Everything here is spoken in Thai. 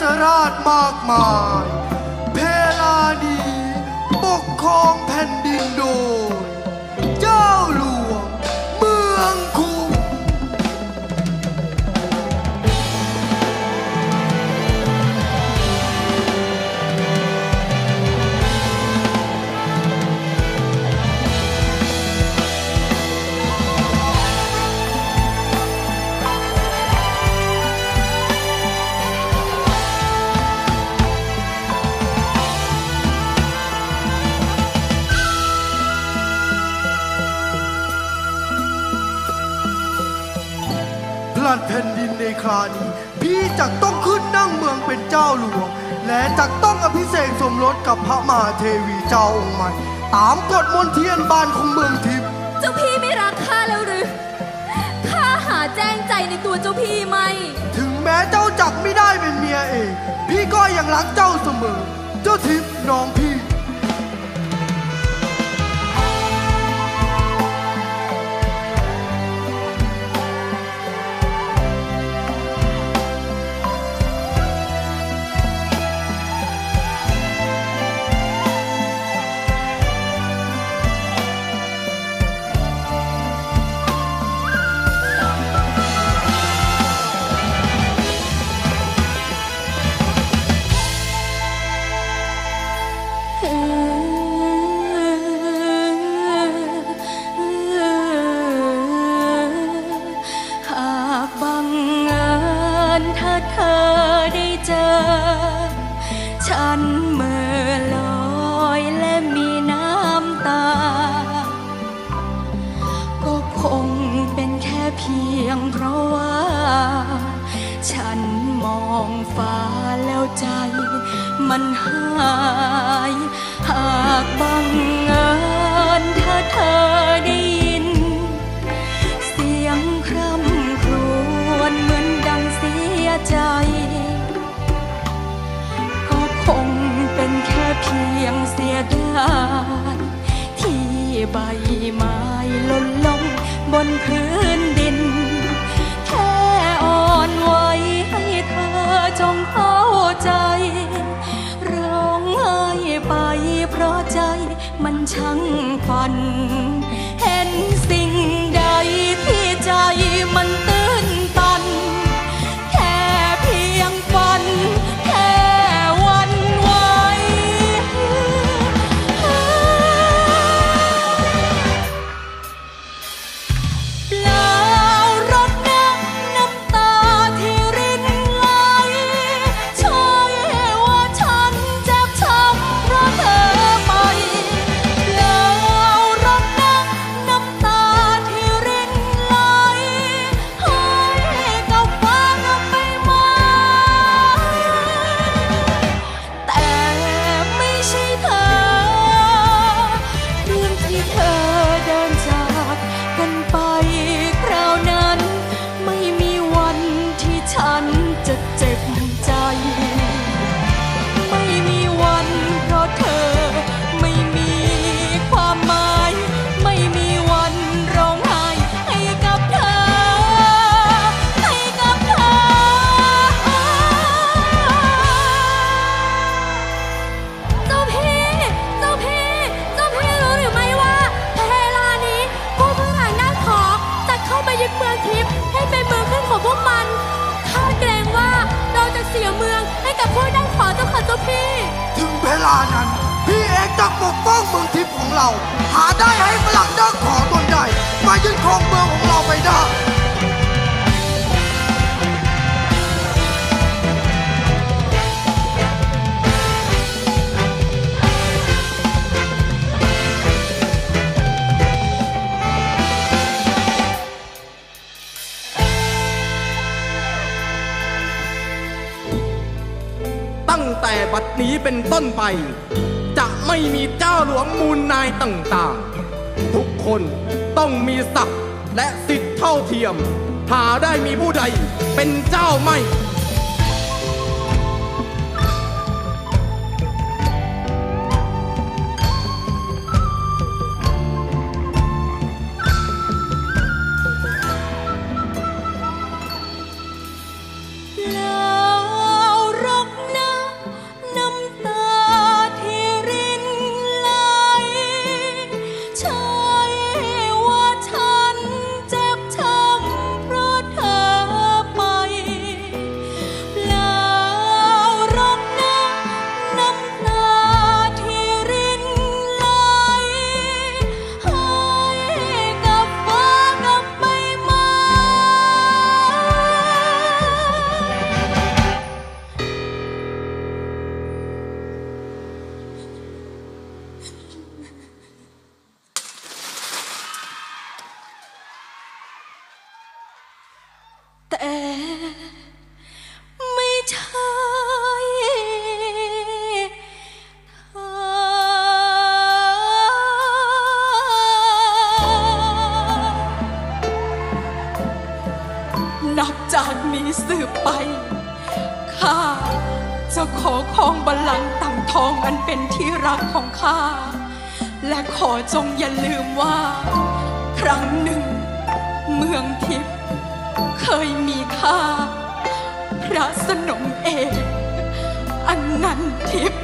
สราชมากมาย เพลาดีปกครองแผ่นดินโดย เจ้าหลวง ลัดแผ่นดินในครานี้ พี่จักต้องขึ้นนั่งเมืองเป็นเจ้าหลวง และจักต้องอภิเษกสมรสกับพระมหาเทวีเจ้าองค์ใหม่ ตามกฎมนเทียนบานของเมืองทิพย์เจ้าพี่ไม่รักข้าแล้วหรือข้าหาแจ้งใจในตัวเจ้าพี่ไหมถึงแม้เจ้าจักไม่ได้เป็นเมียเอง พี่ก็ยังรักเจ้าเสมอ เจ้าทิพย์น้องพี่ บังเอิญถ้าเธอได้เจอ ฉันเมื่อลอยและมีน้ำตา ก็คงเป็นแค่เพียงเพราะว่า ฉันมองฟ้าแล้วใจมันหาย หากบังเอิญ ใบไม้หล่นลงบนพื้นดิน แค่อ่อนไหวให้เธอจงเข้าใจ ร้องไห้ไปเพราะใจมันช่างฝัน ลานั้น พี่เอกจะปกป้องเมืองทิพย์ของเรา หาได้ให้ฝรั่งดักขอตนใหญ่ มายึดครองเมืองของเราไปได้ ตั้งแต่บัดนี้เป็นต้นไป จะไม่มีเจ้าหลวงมูลนายต่างๆ ทุกคนต้องมีศักดิ์และสิทธิเท่าเทียมหาได้มีผู้ใดเป็นเจ้าไม่ นับจากมีสืบไป ข้าจะขอครองบัลลังก์ต่างทองอันเป็นที่รักของข้า และขอจงอย่าลืมว่า ครั้งหนึ่ง เมืองทิพย์เคยมีข้า พระสนมเอกอันนันทิพย์